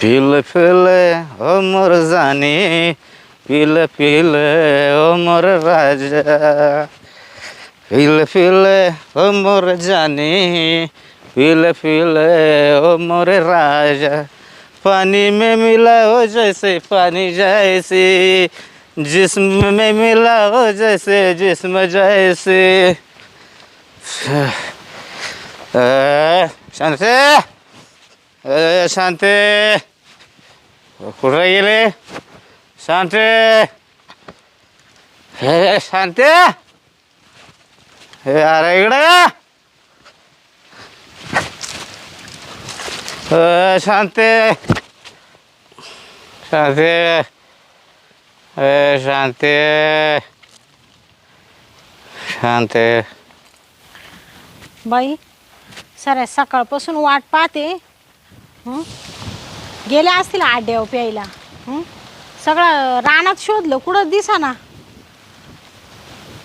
पिल पिल, ओ मोर जाने। पिल पिल, ओ मोर राजा। पिल पिल, ओ मोर जाने। पिल पिल, ओ मोर राजा। पानी में मिला हो जैसे पानी जैसे। जिस्म में मिला हो जैसे जिस्म जैसे। शांति। शांती। कुठं गेले? शांत! हे शांती! हे अरे इकडे ये. शांते! शांती! शांत! बाई सर सकाळपासून वाट पाहते हं? गेल्या असतील आड्याव प्यायला. हं? सगळं रानात शोधलं कुठं दिसा ना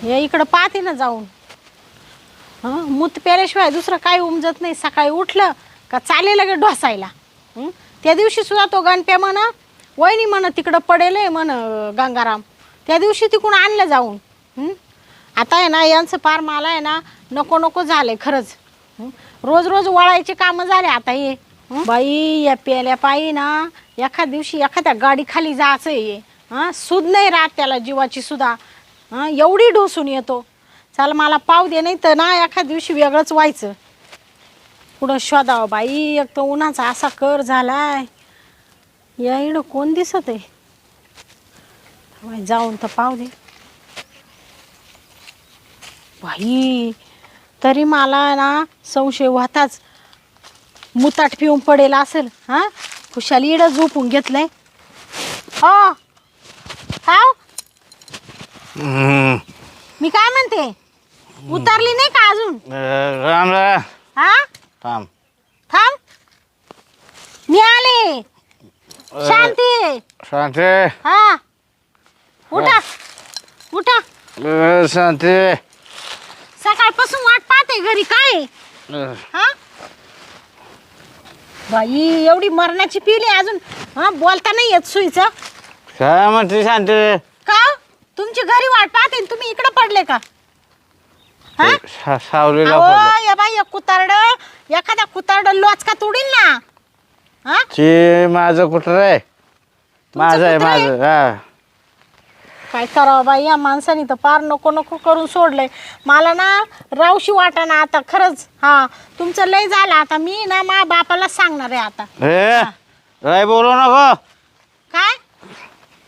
या इकडं पाहते ना जाऊन. हं? मूत प्याल्याशिवाय दुसरं काही उमजत नाही. सकाळी उठलं का चालेल लगे ढोसायला. हं? त्या दिवशी सुद्धा तो गणप्या म्हणा वहिनी म्हण तिकडं पडेल आहे म्हण गंगाराम. त्या दिवशी तिकडून आणलं जाऊन. हं? आता आहे ना यांचं पार मला आहे ना नको नको झालंय खरंच. हं? रोज रोज वळायचे कामं झाले आता हे. बाई या प्याल्या पायी ना एखाद दिवशी एखाद्या गाडी खाली जायचं आहे हां? सुद नाही राहत त्याला जीवाची सुद्धा. हां? एवढी ढोसून येतो. चल मला पाव दे नाही तर ना एखाद दिवशी वेगळंच व्हायचं. पुढं शोधावं बाई एक तर उन्हाचा असा कर झालाय. या इकडं कोण दिसत आहे? बाई, जाऊन तर पाव दे. बाई तरी मला ना संशय होताच मुताट पिऊन पडेल असेल हां? खुशाली इडं झोपून घेतलंय. हो. हाव? हम्म. मी काय म्हणते? उतरली नाही का अजून? अ, राम राम हा? थांब. थांब. मी आले. शांती. शांती. हा. उठा. उठा. अ, शांती. सकाळपासून वाट पाहते घरी काय? आहे? अ, हा? बाई एवढी मरणाची पिली अजून. हा बोलता नाही येत सुईचं. काय म्हणते शांती? का? तुमची घरी वाट पाहते आणि तुम्ही इकडे पडले का? हा? सा- सावलीला अहो, पडलं. या बाई कुतारड एखादा कुतारड लोचका तुडील ना. हा? ते माझं कुठं आहे. माझं आहे कुत्रं आहे? माझं हा. काय करावं बाई या माणसाने तर पार नको नको करून सोडलंय. मला ना रावशी वाटा ना आता खरंच. हा तुमचं लय झालं आता. मी ना मा बापाला सांगणार आहे आता. काय बोलू नको. काय?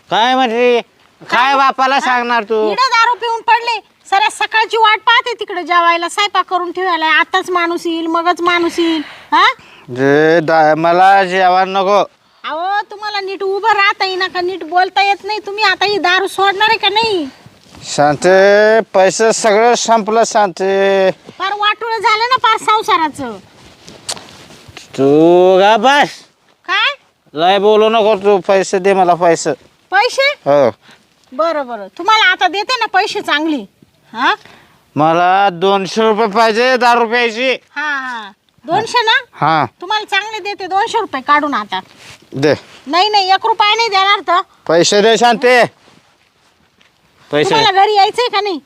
काय म्हणते काय बापाला सांगणार तू? इकडे दारू पिऊन पडले. सर सकाळची वाट पाहते तिकडे जेवायला. स्वयंपाक करून ठेवायला. आताच माणूस येईल मगच माणूस येईल. हा? जे दा- मला जेवण नको. अहो तुम्हाला नीट उभं राहता येईना का? नीट बोलता येत नाही. तुम्ही आता ही दारू सोडणार आहे का नाही? शांती पैसे सगळं संपलं शांती. फार वाटोळ झालं ना फार संसाराचं. तू गा बस. काय? लय बोलू नको तू. पैसे दे मला पैसे. पैसे? हो. बरं बरं. तुम्हाला आता देते ना पैसे चांगली. हा? मला दोनशे रुपये पाहिजे दहा रुपयाची. हा हा. दोनशे ना? हा. तुम्हाला चांगले देते दोनशे रुपये काढून आता. दे. नाही नाही एक रुपया नाही देणार तर. पैसे दे शांती. पैसे. तुम्हाला घरी यायचंय का नाही?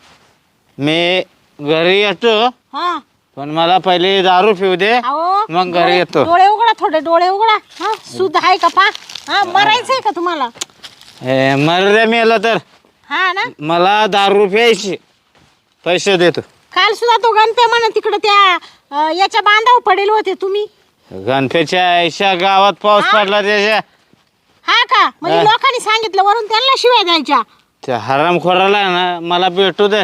मी घरी येतो हा. पण मला पहिले दारू पिऊ दे अहो मग घरी डोळे- येतो. डोळे उघडा थोडे डोळे उघडा. हा सुद्धा आहे का पा? हा मरायचंय का तुम्हाला? हे मर्या मेलं तर. हा ना? मला दारू प्यायची. पैसे देतो. काल सुद्धा तो गणपे म्हणा तिकडे त्या अं, याच्या बांधावर पडेल होते तुम्ही. गणपतीच्या आईच्या गावात पाऊस हा? पडला त्याच्या. हा का? म्हणजे हा. लोकांनी सांगितलं वरून त्यांना शिव्या द्यायच्या. त्या हरामखोराला ना मला भेटू दे.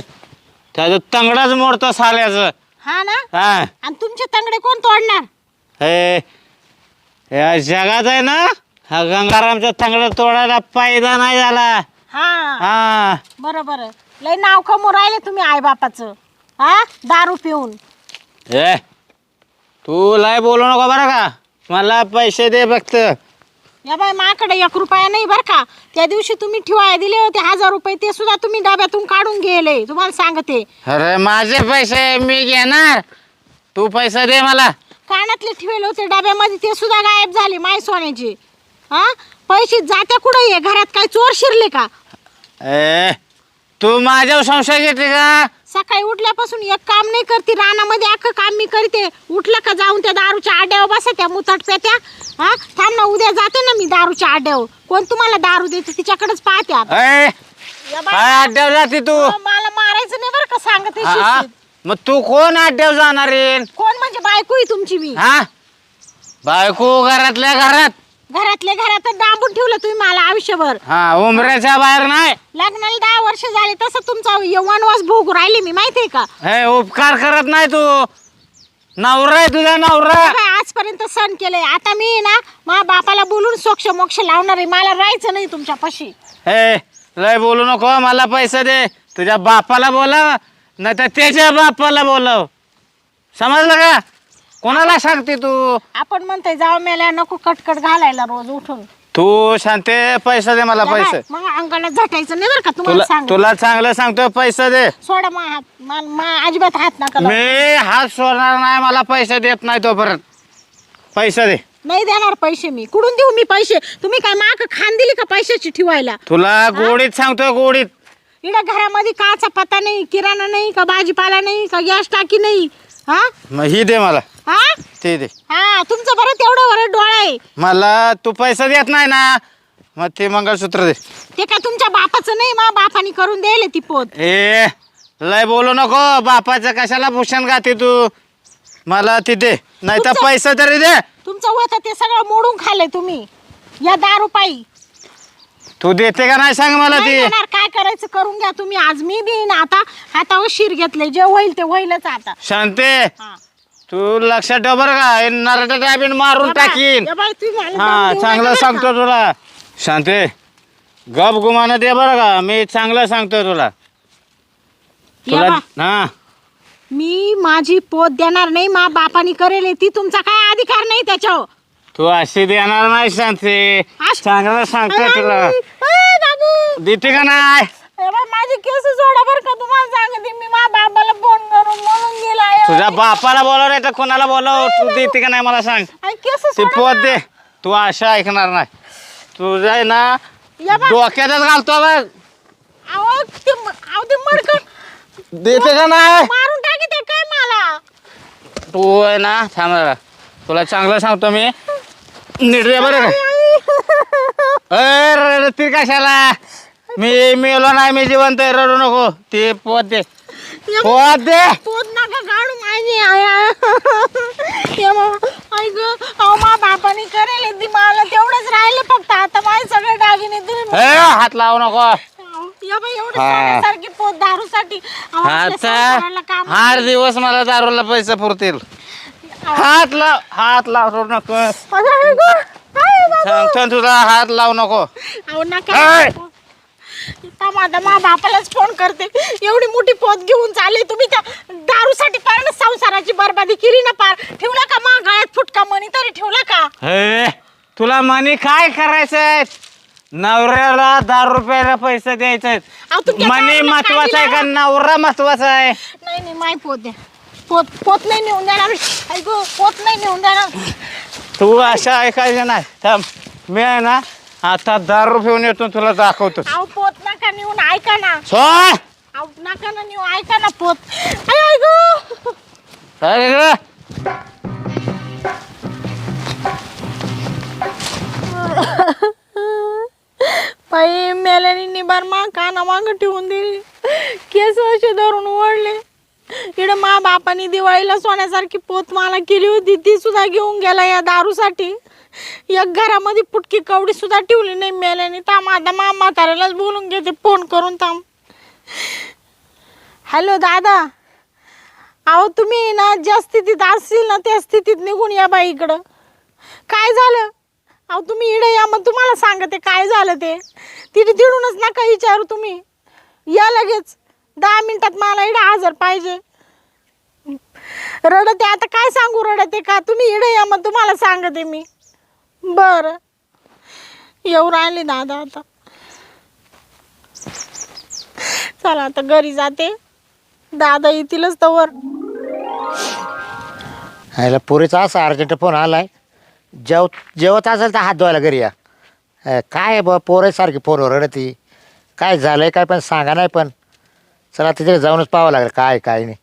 त्याचं तंगडाच मोडतो साल्याचं. हा ना? हा. आणि तुमचे तंगडे कोण तोडणार? हे या जगात आहे ना हा गंगारामचा तंगडा तोडायला फायदा नाही झाला. हा. हा. बरं बरं लय नाव कमू राहिले तुम्ही आई बापाचं हा? दारू पिऊन. ए तू लय बोलू नको बरं का. मला पैसे दे फक्त. या बाय माझ्याकडे एक रुपया नाही बरं का. त्या दिवशी तुम्ही ठेवाय दिले होते हजार रुपये ते सुद्धा तुम्ही डब्यातून काढून गेले. तुम्हाला सांगते. अरे माझे पैसे मी घेणार. तू पैसे दे मला. कानातले ठेवले होते डब्यामध्ये ते सुद्धा गायब झाले माय सोन्याचे. हा? पैसे जात्या कुठं ये घरात काय चोर शिरले का? ए तू माझ्यावर संशय घेते का? सकाळी उठल्यापासून एक काम नाही करते रानामध्ये अख्खं काम मी करते. उठलं का जाऊन त्या दारूच्या आड्यावर बसा त्या मुतट पेत्या. हा? थांब ना उद्या जाते ना मी दारूच्या आड्यावर. कोण तुम्हाला दारू देते तिच्याकडेच पाहते आता. ए या बाई, काय अड्ड्यावर जाते तू? मला मारायचं नाही बरं का सांगते हा? शिस्तीत. मग तू कोण अड्ड्यावर जाणार आहे? कोण म्हणजे बायको आहे तुमची मी? हा? बायको घरातल्या घरात. घरातल्या घरात डांबून ठेवलं तुम्ही मला आयुष्यभर. हा उमऱ्याच्या बाहेर नाही. लग्नाला दहा वर्ष झाले तसं तुमचा वनवास भोगू राहिले मी माहितीये का? हे उपकार करत नाही तू. नवरा आहे तुझा नवरा. काय आजपर्यंत सण केलंय. आता मी ना मा बापाला बोलून सोक्ष मोक्ष लावणार आहे. मला राहायचं नाही तुमच्या पशी. हे लय बोलू नको मला पैसे दे. तुझ्या बापाला बोलाव नाही तर त्याच्या बापाला बोलाव. समजलं का? कोणाला सांगते तू? आपण म्हणतोय जाऊ मेल्या नको कटकट घालायला रोज उठून. तू शांते पैसे दे मला पैसे. मग अंगाला झटायचं नाही बरं का तुम्हाला तुला सांग तुला चांगलं सांगतो पैसे दे. सोडा मा हात मा- मा- अजिबात हात नका लावू. मी हात सोडणार नाही मला पैसे देत नाही तोपर्यंत. पैसे दे. नाही देणार पैसे मी. कुठून देऊ मी पैसे? तुम्ही काय माग खान दिली का पैशाची ठेवायला? तुला गोडीत सांगतो गोडीत. इकडे घरामध्ये काचा पत्ता नाही किराणा नाही का भाजीपाला नाही का गॅस टाकी नाही हा? मग ही दे मला. हा? ते दे. हा तुमचं बरं तेवढं बरं डोळा आहे. मला तू पैसे देत नाही ना मग ते मंगळसूत्र दे. ते काय तुमच्या बापाचं नाही मा बापानी करून द्यायला ती पोत. ए लय बोलू नको बापाचं कशाला भूषण गाते तू? मला ती दे नाही तर तुमचं- पैसे तरी दे. तुमचं होतं ते सगळं मोडून खाल्लंय तुम्ही. या दारू पायी तू देते का नाही सांग मला नाही ती? देणार, काय करायचं? करून घ्या तुम्ही. आज मी देईन आता. हातावर शिर घेतले जे होईल ते होईलच आता. शांते हा. तू लक्षात ठेव बरं का नरट डाबीन मारून टाकीन. हा चांगलं सांगतो तुला. शांते गप गुमानं दे बरं का मी चांगलं सांगतो तुला. तुला हा. मी माझी पोत देणार नाही मा बापानी करेल ती तुमचा काय अधिकार नाही त्याच्यावर? तू अशी देणार नाही शांते. अश- चांगलं सांगतो तुला. बाबू देते का नाही? ए बाय, माझे केस सोडा बरं का तुम्हाला सांगते मी माझ्या बाबाला फोन करून म्हणून गेला तुझ्या बापाला बोलव नाही तर कोणाला बोलव? तू देते का नाही मला सांग. केस ती सोडा पोत. दे. तू अशा ऐकणार नाही. तुझं आहे ना या बाय, डोक्यातच घालतो बघ. अहो, ते म- अहो, ते मडकं देते का नाही? मारून टाकी ते काय मला? तू आहे ना थांब जरा. तुला चांगलं सांगतो मी. नीट रे बरं का? अय रडती कशाला? मी मेलो नाही मी जिवंत आहे रडू नको. ते पोत दे. पोत दे. पोत नका काढू माझी आया. अहो मा बापाने करेल ती मला तेवढंच राहिलं फक्त. आता माझे सगळे दागिने तुम्ही ए हात लावू नको. या बाई एवढं हा. सोन्यासारखी पोत दारूसाठी. अहो, असल्या संसाराला आता काम आठ दिवस मला दारूला पैसे पुरतील. हात लाव हात लावू नको. अगं, आई ग, आई बाबा. सांगतो ना तुला हात लावू नको. अहो नका! माझा मा बापालाच फोन करते? एवढी मोठी पोत घेऊन चालले तुम्ही त्या दारूसाठी पार संसाराची बरबादी केली ना पार. ठेवला का मा गळ्यात फुटका मनी तरी ठेवला का? हे तुला मनी काय करायचंय? नवऱ्याला दारू रुपयाला पैसे द्यायचे अहो, तुमच्या मनी दारूला महत्त्वाचा आहे का? नवरा महत्त्वाचा आहे. नाही नाही माय पोत द्या. पोत पोत नाही नेऊन देणार. गो पोत नाही नेऊन देणार. तू अशा ऐकायचं नाही. थांब. मी आहे ना आता दारू पिऊन येतो तुला दाखवतो. अहो पोत नका नेऊन ऐका ना. अहो नका ना नेऊ ऐका ना पोत. आई आई गो! अरे ग. बाई मेल्याने निबार मा काना माग ठेवून दिली. केस असे धरून ओढले. इकडे मा बापाने दिवाळीला सोन्यासारखी पोत मला केली होती ती सुद्धा घेऊन गेला या दारूसाठी. एक घरामध्ये पुटकी कवडी सुद्धा ठेवली नाही मेल्याने. थांब आता मा म्हाताऱ्यालाच बोलून घेते. फोन करून थांब. हॅलो दादा. अहो तुम्ही ना ज्या स्थितीत असतील ना त्या स्थितीत निघून या बाई इकडं. काय झालं? अहो तुम्ही इडे या मग तुम्हाला सांगते काय झालं ते. तिथे तिडूनच नका विचारू तुम्ही. या लगेच. दहा मिनिटात मला इडं हजर पाहिजे. रडते. आता काय सांगू रडते का? तुम्ही इडे या मग तुम्हाला सांगते मी. बरं. येऊ राहिले दादा आता. चला आता घरी जाते. दादा येतीलच तवर ह्याला पुरीचा असा अर्जंट फोन आलाय. जेव जेवत असेल तर हात धुवायला घरी या. अं, काय ब पोरं सारखी पोरं रडती काय झालंय काय पण सांगा नाही पण. चला तिथे जाऊनच पाहावं लागेल काय काय नाही.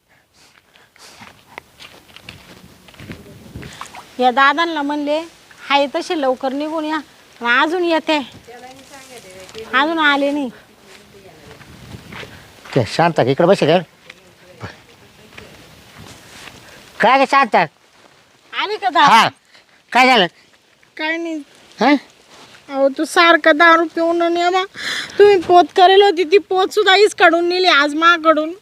या दादांना म्हणले हाय तसे लवकर निघून या. पण अजून येते. अजून आले नाही. ते शांत इकडे बसे काय? काय शांत? आले का हा. दादा काय झालं? काय नाही. हा? अहो तू सारखं दारू पिऊन नेमा तुम्ही पोत करेल होती ती पोत सुद्धा हीच काढून नेली आज माकडून.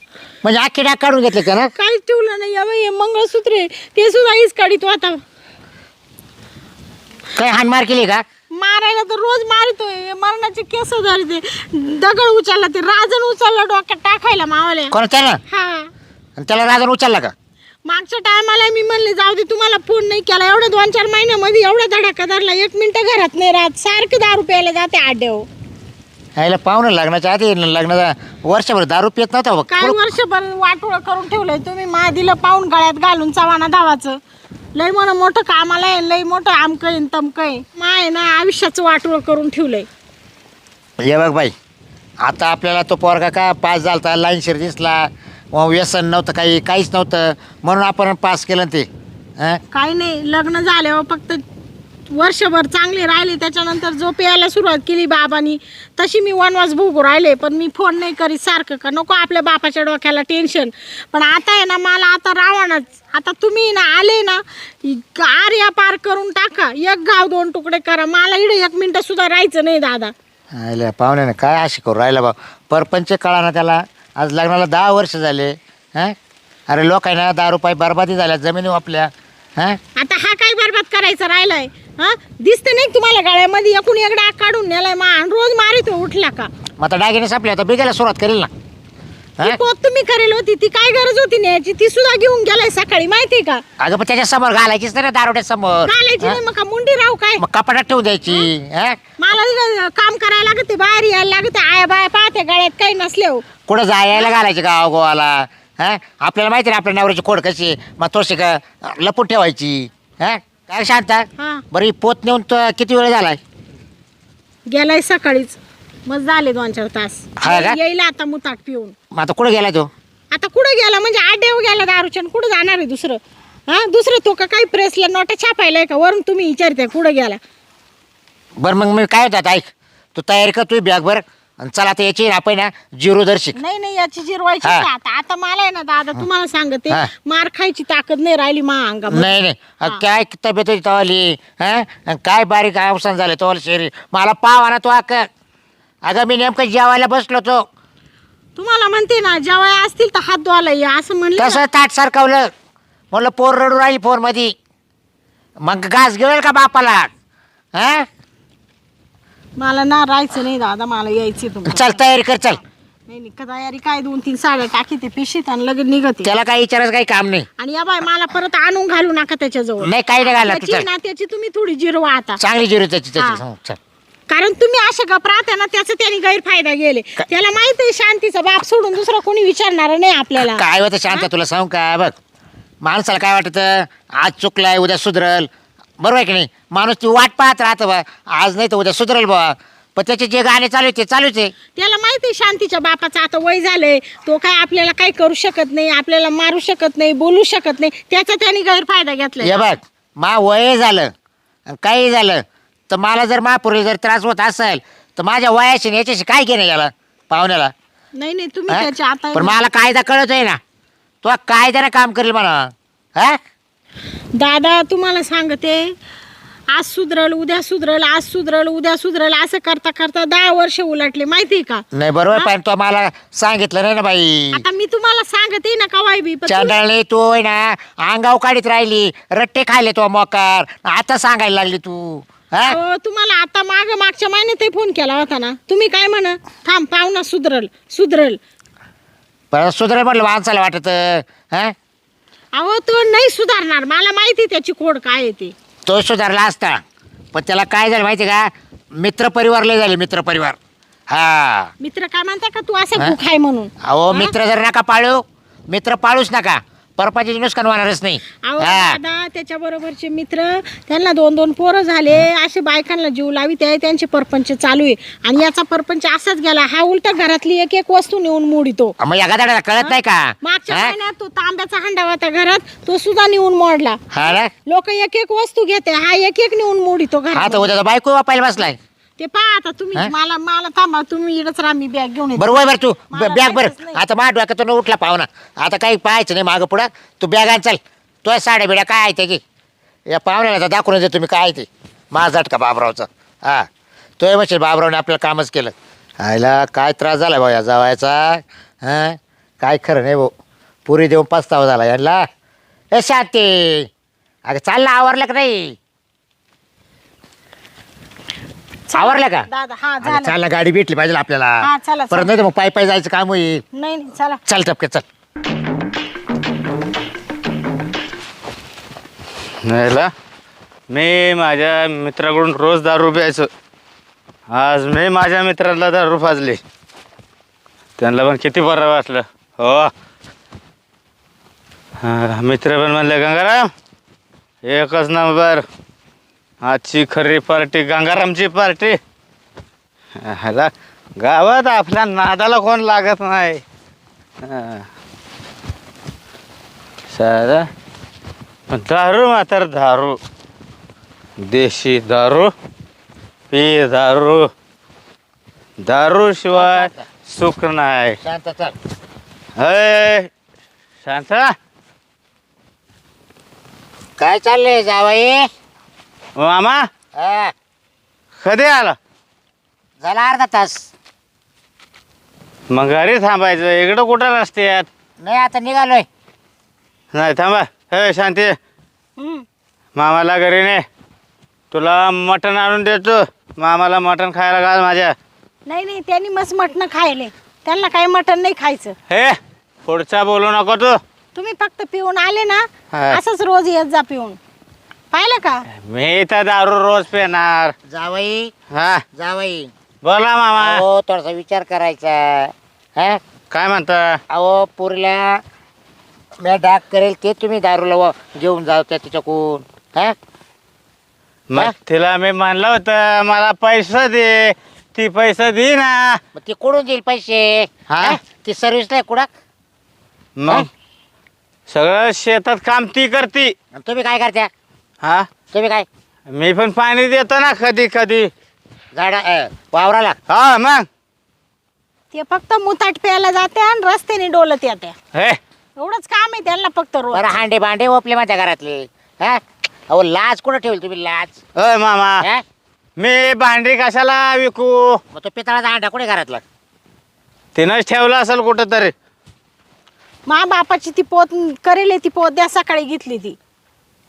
म्हणजे आखी डाग काढून घेतले का ना काहीच ठेवलं नाही. या हे मंगळसूत्र आहे ते सुद्धा हीच काढित होता. काय हानमार केली का? मारायला तर रोज मारतोय. मरणाचे केस धरते दगड उचलला ते. राजन उचलला डोक्यात टाकायला मावाल्या कोण त्याला हा. आणि त्याला राजन उचलला का? मागच्या टायमाला मी म्हणले जाऊ दे तुम्हाला फोन नाही केला. एवढ्या दोन चार महिन्यामध्ये एवढा धडाका धरला. एक मिनिटं घरात नाही राहत. सारखं दारू प्यायला जाते आड्याव. यायला पाहुणं लग्नाच्या आधी लग्नाचा वर्षभर दारू पित नव्हता बघ. काय वर्षभर वाटोळ करून ठेवलंय तुम्ही. मा दिलं पाहून गळ्यात घालून चव्हाणा धावाचं. लय म्हण मोठं कामाला आहे लय मोठं आमकं आहे तमकं आहे माय ना आयुष्याचं वाटोळ करून ठेवलंय हे बघ बाई आता आपल्याला तो पोरगा का पास झालता लाईनशीर दिसला मग व्यसन नव्हतं काही काहीच नव्हतं म्हणून आपण पास केलं ते हं? काही नाही लग्न झाल्यावर फक्त वर्षभर चांगले राहिले त्याच्यानंतर जो प्यायला सुरुवात केली बाबांनी. तशी मी वनवास भोगू राहिले पण मी फोन नाही करीत सारखं का? नको आपल्या बापाच्या डोक्याला टेन्शन पण आता आहे ना मला आता रावणच. आता तुम्ही ना आले ना आर्या पार करून टाका. एक गाव दोन तुकडे करा. मला इकडे एक मिनटं सुद्धा राहायचं नाही दादा. आयला पाहुण्याने काय अशी करू राहिला बा? परपंच कळा ना त्याला. आज लग्नाला दहा वर्ष झाले हं? अरे लोक आहे ना दहा रुपये बरबादी झाल्या जमिनी आपल्या हं? आता हा काय बरबाद करायचा राहिलाय? हा? दिसते नाही का तुम्हाला गळ्यामध्ये? एकूण एक डाग काढून नेलाय मा आणि रोज मारितो उठला का? मग आता डागिने सापले आता बिगायला सुरुवात करेल ना. ती? पोत तुम्ही करेल होती ती काय गरज होती न्यायची? ती सुद्धा घेऊन गेलाय सकाळी माहितीये का? अगं पण त्याच्यासमोर घालायचीच नाही ना दारोड्या समोर. घालायची नाही मग का मुंडी राहू काय? मग कपाटात ठेवून द्यायची हं? मला काम करायला लागते बाहेर यायला लागते आया बाया पाहते गळ्यात काही नसले हो कुठं जायला घालायचे गाव गोवाला हा? आपल्याला माहिती ना आपल्या नवऱ्याची खोड कशी आहे. मग थोडीशी का लपून ठेवायची हा? काय शांत हा. बरं ही पोत नेऊन तो किती वेळ झालाय? गेलाय सकाळीच. मग झाले दोन चार तास. हा का? येईल आता मुताट पिऊन. मग आता कुठं गेलाय तो? आता कुठं गेला? म्हणजे आड्याव गेला दारूच्या कुठं जाणार आहे दुसरं? हा? दुसरं तो का काही प्रेसला नोटा छापायलाय का? वरून तुम्ही विचारते कुठं गेला? बरं मग मी काय होतात ऐक. तू तयारी कर तू बॅग भर आणि चला आता याची आपण ना जिरो दर्शिक नाही नाही याची जिरवायची हा. आता आता मला आहे ना दादा तुम्हाला सांगते हा. मार खायची ताकद नाही राहिली मा अंगामध्ये. नाही नाही. अ, काय तब्येत होती तवाली? हा? आणि काय बारीक अवसान झालं तवाला शरीर? मला पाव ना तो अक अगं मी नेमकं जेवायला बसलो तो. तुम्हाला म्हणते ना जेव्हा असतील तर हात धुवायला या असं म्हणलं ना. तसं ताट सरकवलं. म्हणलं पोर रडू राहिली फोनमध्ये मग घास घेऊन का बापाला? हा? मला ना राहायचं नाही दादा मला यायची तुम्हाला. चल तयारी कर चल. नाही नाही का तयारी काय दोन तीन साड्या टाकी ते पिशीत आणि लगेच निघते. त्याला काही विचारायचं काही काम नाही. आणि या बाय मला परत आणून घालू नका त्याच्याजवळ. नाही काही नाही घाला तू त्याची ना त्याची तुम्ही थोडी जिरवा आता. चांगली जिरू त्याची त्याची. हा. हं, चल. कारण तुम्ही असे गप राहता ना त्याचा त्यांनी गैरफायदा गेले त्याला माहीत आहे शांतीचा बाप सोडून दुसरा कोणी विचारणार नाही आपल्याला. काय होतं शांत तुला सांगू का? बघ माणसाला काय वाटतं? आज चुकलाय उद्या सुधरल. बरोबर आहे की नाही? माणूस ती वाट पाहत राहतं बा. आज नाही तर उद्या सुधरल बा. पण त्याचे जे गाणे चालू आहे ते चालूच आहे. त्याला माहिती आहे शांतीच्या बापाचं आता वय झालंय. तो काय आपल्याला काही करू शकत नाही आपल्याला मारू शकत नाही बोलू शकत नाही. त्याचा त्यांनी गैरफायदा हे बघ मा वय झालं आणि काही झालं तर मला जर महापुरी जर त्रास होत असेल तर माझ्या वयाशी आणि याच्याशी काय घेणं याला पाहुण्याला? नाही नाही तुम्ही हा? त्याच्या आता पण मला कायदा कळत आहे ना. तो कायद्यानं काम करेल मला हा? दादा तुम्हाला सांगते आज सुधरल उद्या सुधरल आज सुधरल उद्या सुधरल असं करता करता दहा वर्ष उलटले माहितीये का? नाही बरोबर पण तो मला सांगितलं नाही ना बाई. आता मी तुम्हाला सांगते ना कवाय बी पण तुम्ही- चंडाळले तू ना अंगाव काढीत राहिली रट्टे खायले तो मोकार. आता सांगायला लागली तू हा? अहो, तुम्हाला आता माग मागच्या महिन्यातही फोन केला होता ना. तुम्ही काय म्हण थांब पाहुणा सुधरल सुधरल. परत सुधरे म्हटलं माणसाला वाटत हा? अहो तो नाही सुधारणार. मला माहिती त्याची कोड काय आहे ते. तो सुधारला असता. पण त्याला काय झालं माहिती का? मित्र परिवार लय झाले मित्र परिवार. हा. मित्र काय म्हणता का तू? असं? भूक आहे म्हणून. अहो मित्र जर नका पाळू मित्र पाळूच नका. परपाची नुकसान होणारच नाही. अहो हा. दादा त्याच्या बरोबरचे मित्र त्यांना दोन दोन पोरं झाले. असे बायकांना जीव लावी ते त्यांचे परपंच चालू आहे. आणि याचा परपंच असाच गेला. हा उलटा घरातली एक एक वस्तू नेऊन मोडितो. मग या गादाड्याला कळत नाही का? मागच्या हा? महिन्यात तो तांब्याचा हंडा होता घरात तो सुद्धा नेऊन मोडला. हा ना? लोक एक एक वस्तू घेते हा एक एक नेऊन मोडितो हा तर घरात उद्या बायको वापायला बसलाय. ते पहा आता तुम्ही? मला मला थांबा तुम्ही इकडच राहा मी बॅग घेऊन येते. बरं वय बरं तू. मला बॅग बरं माहीतच नाही. आता माझ्या डोक्यातून उठला पाहुणा. आता काही पाहायचं नाही मागं पुढं. तू बॅग आण चल. तो साड्या बिड्या काय आहे ते की या पाहुण्याला तर दाखवून दे तुम्ही काय आहे ते. माझा झटका बाबरावचा? हा. तो म्हणशील बाबरावने आपल्याला कामच केलं. आयला काय त्रास झाला भाऊ या जावायचा? हां? काय खरं नाही भाऊ. पुरी देऊन पस्तावा झाला यांना. ए शांती. अगं चाललं आवरलं का नाही? आवरलं का? दादा हा अगं झालं. चालला गाडी भेटली पाहिजे आपल्याला. हा, चला, परत चला. नाही तर मग पायी पायी जायचं काम होईल. नाही नाही चला. चल टपके चल. नाहीला मी माझ्या मित्राकडून रोज दारू प्यायचो. आज मी माझ्या मित्राला दारू पाजली त्यांना पण किती बरं वाटलं. हो. हा, मित्र पण म्हणले गंगाराम एकच नंबर आजची खरी पार्टी गंगारामची पार्टी. ह्याला गावात आपल्या नादाला कोण लागत नाही. हा. सारा. दारू मात्र दारू. देशी दारू पी दारू. दारू शिवाय सुख नाही. शांत चल. अय. शांता. काय चाललंय जावाई? मामा? हा, कधी आला? झाला अर्धा तास. मग घरी थांबायचं. इकडं कुठं रस्त्यात? नाही आता निघालोय. नाही थांबा. हे शांती. मामाला घरी ने. तुला मटण आणून देतो. मामाला मटण खायला घाल माझ्या. नाही नाही त्यांनी मस्त मटण खायले. त्यांना काही मटण नाही खायचं. हे पुढचा बोलू नको तू. तुम्ही फक्त पिऊन आले ना हा. असंच रोज येत जा पिऊन. पाहिलं का? मी तर दारू रोज पेणार. जावाई. हा. जावाई. बोला मामा. अहो थोडासा विचार करायचा हा? काय म्हणता? अहो पुरीला मी डाक करेल ते तुम्ही दारूला व- घेऊन जाऊ त्या तिच्याकून हा? मग हा? तिला मी म्हणलं होतं मला पैसा दे. ती पैसा दे ना. मग ती कुठून देईल पैसे? हा? हा? ती सर्व्हिस नाही कुठं? मग? सगळं शेतात काम ती करती. आणि तुम्ही काय करत्या? हा? तुम्ही काय? मी पण पाणी देतो ना कधी कधी. झाडा वावराला? हा मग? ते फक्त मुताट प्यायला जाते आणि रस्त्याने डोलत येते. हे? एवढंच काम आहे त्यांना फक्त रोज. बरं हांडे भांडे ओपले माझ्या घरातले. हा? अहो लाज कुठं ठेवली तुम्ही लाज अय मामा. हा? मी भांडी कशाला विकू? मग तो पितळाचा हांडा कुठे घरातला? तिनंच ठेवलं असेल कुठं तरी मा बापाची ती पोत करेल ती पोत द्या सकाळी घेतली ती.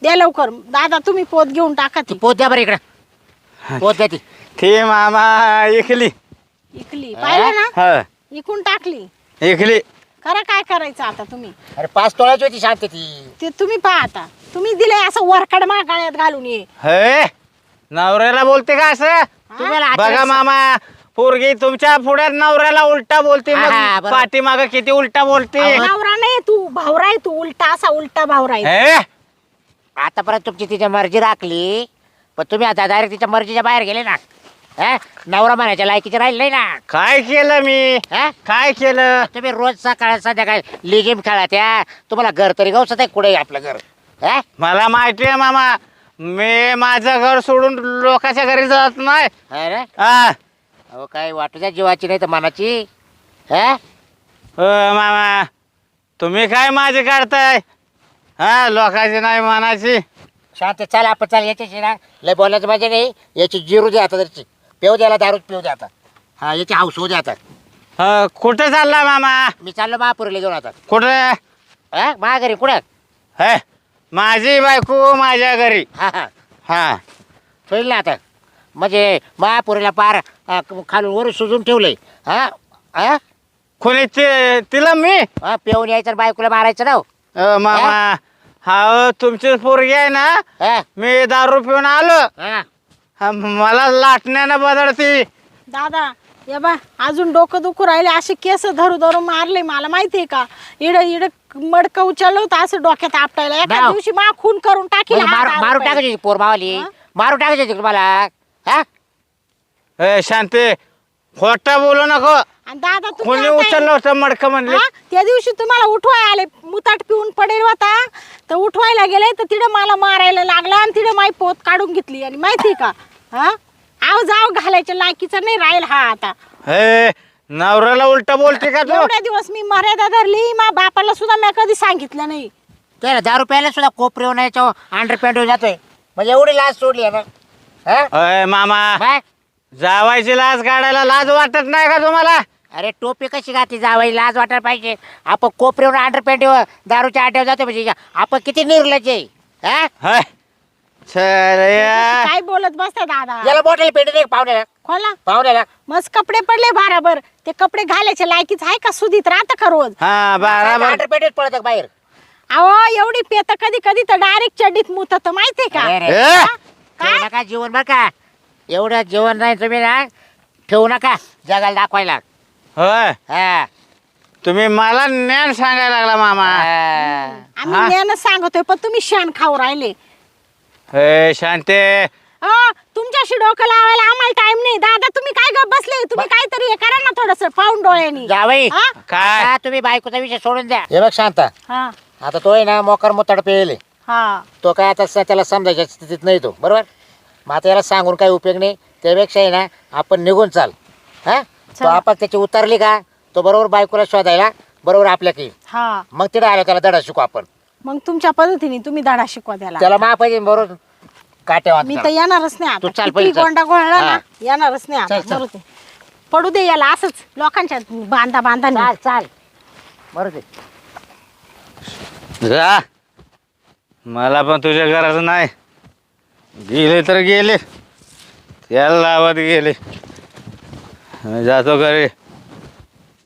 द्या लवकर. दादा तुम्ही पोत घेऊन टाका तू. पोत द्या बरं इकडं. पोत द्या ती. ती मामा इकली. इकली. पाहिलं ना? हा. इकून टाकली. इकली. करा काय करायचं आता तुम्ही? अरे पाच तोळ्याची होती शांत ती. ते तुम्ही पहा आता. तुम्ही दिले असं वरकड महागाळ्यात घालून ये हे नवऱ्याला बोलते का असं? तुम्हाला बघा मामा पोरगी तुमच्या पुढ्यात नवऱ्याला उलटा बोलते. हा, मग बरोबर. पाठीमाग किती उलटा बोलते? भावरा नाही तू भावरा आहे तू उलटा असा उलटा भावरा आहे. हे आतापर्यंत तुमची तिची मर्जी राखली पण तुम्ही आता डायरेक्ट तिच्या मर्जीच्या बाहेर गेले ना. हा? नवरा म्हणायच्या लायकीचे राहिले नाही ना. काय केलं मी? हा? काय केलं? तुम्ही रोज सकाळ संध्याकाळ लिगेम खेळा त्या. तुम्हाला घर तरी गावसत आहे कुठे आपलं घर? हा? मला माहिती आहे मामा. मी माझं घर सोडून लोकांच्या घरी जात नाही. अरे? हा. अहो काय वाटू द्या जीवाची नाही तर मनाची. हा? हो मामा. तुम्ही काय माझी काढताय? हा लोकांची नाही मनाची शांत चाल आपण चाल याच्याशी ना लय बोलायचं माझे नाही याची जिरू द्या आता तरी पेव द्यायला दारू पिऊ द्या आता. हा याची हाऊस होऊ द्या आता. अ, कुठं चालला मामा? मी चाललो महापुरीला घेऊन आता. कुठं? हा महाघरी कुठं? हे माझी बायको माझ्या घरी. हा हा. हा. ना आता. म्हणजे महापुरीला पार अ, खालून वर सुजून ठेवलंय. हा हा? कोणी ते तिला मी? हा, पिऊन यायचं आणि बायकोला मारायचं ना हो. अ, मामा. हा? तुमची पोरगी आहे ना? हा? मी दारू पिऊन आलो. हा? हा, मला लाटण्यानं बदलती. दादा या बा अजून डोकं दुखू राहिले असे केस धरू धरू मारले मला माहिती आहे का? इड इड मडकं उचललं होतं असं डोक्यात आपटायला. एका. दिवशी मा खून करून टाकील म्हणजे हा मारू. टाकायची पोर मावाली? मारून टाकायची तुम्हाला. हा? ए शांती. खोटा बोलू नको. आणि दादा कोणी आता- उचललं होतं मडकं म्हणले. हा? त्या दिवशी तुम्हाला उठवाय आले मुताट पिऊन पडेल होता. तर उठवायला गेले तर तिथं मला मारायला लागला आणि तिथं माई पोत काढून घेतली. आणि माहिती का? हा? आव जाव घालायच्या लायकीचा नाही राहील हा आता. हे नवऱ्याला उलट बोलते का तू? एवढ्या दिवस मी मर्यादा धरली मा बापाला सुद्धा मी कधी सांगितलं नाही. त्याला दारू प्यायला सुद्धा कोपऱ्यावर याच्या अंडर पॅन्ट जातोय. म्हणजे एवढी लाज सोडली आहे ना? हा? अय मामा. काय? जावायची लाज काढायला लाज वाटत नाही का तुम्हाला? अरे टोपी कशी घातली? जावाई लाज वाटायला पाहिजे. आपण कोपऱ्यावर अंडर पॅन्टवर दारूच्या आट्यावर जातो म्हणजे आपण किती निर्लज आहे हा? हय. चल या. काय बोलत बसता दादा? याला बॉटल पेट दे पाहुण्याला. खोला. पाहुण्याला. मस्त कपडे पडले भाराभर ते कपडे घालायचे लायकीच आहे का? सुधीत राहतं का रोज? हा बराबर. पडत बाहेर. अहो एवढी पेत कधी कधी तर डायरेक्ट चड्डीत मुतत माहितीये का? अरे, ठेवू नका जीवन बरं का एवढं जेवण नाही तुम्ही ना ठेवू नका जगाला दाखवायला. होय? हा. तुम्ही मला ज्ञान सांगायला लागला मामा. हा. आम्ही हा? ज्ञान सांगतोय पण तुम्ही शान खाऊ राहिले. हे शांते. तुमच्याशी डोकं लावायला आम्हाला टाइम नाही. दादा तुम्ही काय गप बसले? तुम्ही काहीतरी हे करा ना थोडस पाऊन डोळ्यांनी. जावई हा? काय? आता तुम्ही बायकोचा विषय सोडून द्या. हे बघ शांता हा. आता तो आहे ना मोकार मोताड पेले हा. तो काय आता स- त्याला समजायच्या स्थितीत नाही तो बरोबर? मग आता याला सांगून काही उपयोग नाही. त्यापेक्षा आहे ना आपण निघून चाल. हा? तो. आपण त्याची उतरली का तो बरोबर बायकोला शोधायला बरोबर आपल्या की हा. मग तिथे आलो त्याला दडा शिकू आपण. मग तुमच्या पद्धतीने तुम्ही धडा शिकवा त्याला. त्याला मा पाहिजे बरोबर. काट्या मी तर येणारच नाही तू आता चाल किती पहिले, चल. गोंडा गोळला ना हा. येणारच नाही आता चल, चल. बरोबर. ते. पडू दे याला असंच लोकांच्या बांधा बांधा चाल चाल. बरोबर जा. मला पण तुझ्या घराचं नाही. गेले तर गेले. त्याला लावत गेले. जातो घरी.